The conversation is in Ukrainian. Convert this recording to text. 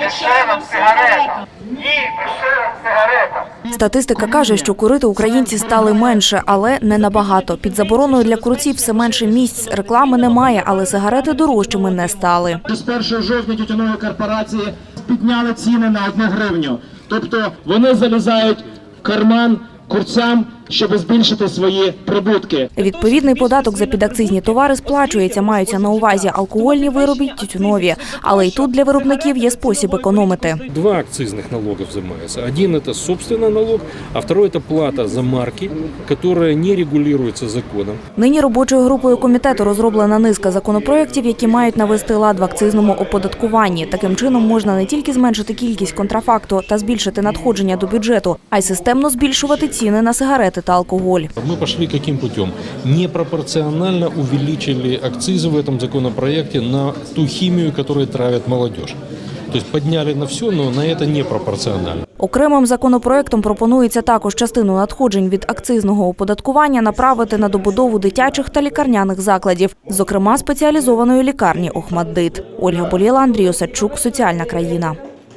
дешевим сигаретам. Ні дешевим сигаретам. Статистика каже, що курити українці стали менше, але не набагато. Під забороною для курців все менше місць. Реклами немає, але сигарети дорожчими не стали. З 1 жовтня тютюнові корпорації підняли ціни на одну гривню. Тобто вони залізають в карман курцям, щоб збільшити свої прибутки. Відповідний податок за підакцизні товари сплачується, маються на увазі алкогольні вироби, й тютюнові. Але й тут для виробників є спосіб економити. Два акцизных налога взимается. Один это собственный налог, а второй это плата за марки, которая не регулируется законом. Нині робочою групою комітету розроблена низка законопроєктів, які мають навести лад в акцизному оподаткуванні. Таким чином можна не тільки зменшити кількість контрафакту та збільшити надходження до бюджету, а й системно збільшувати ціни на сигарети та алкоголь. Мы пошли каким путем? Непропорционально увеличили акцизы в этом законопроекте на ту химию, которая травит молодежь. То есть подняли на все, но на это непропорционально. Окремим законопроектом пропонується також частину надходжень від акцизного оподаткування направити на добудову дитячих та лікарняних закладів, зокрема спеціалізованої лікарні Охмаддит. Ольга Боліла, Андрій Осадчук, Соціальна країна.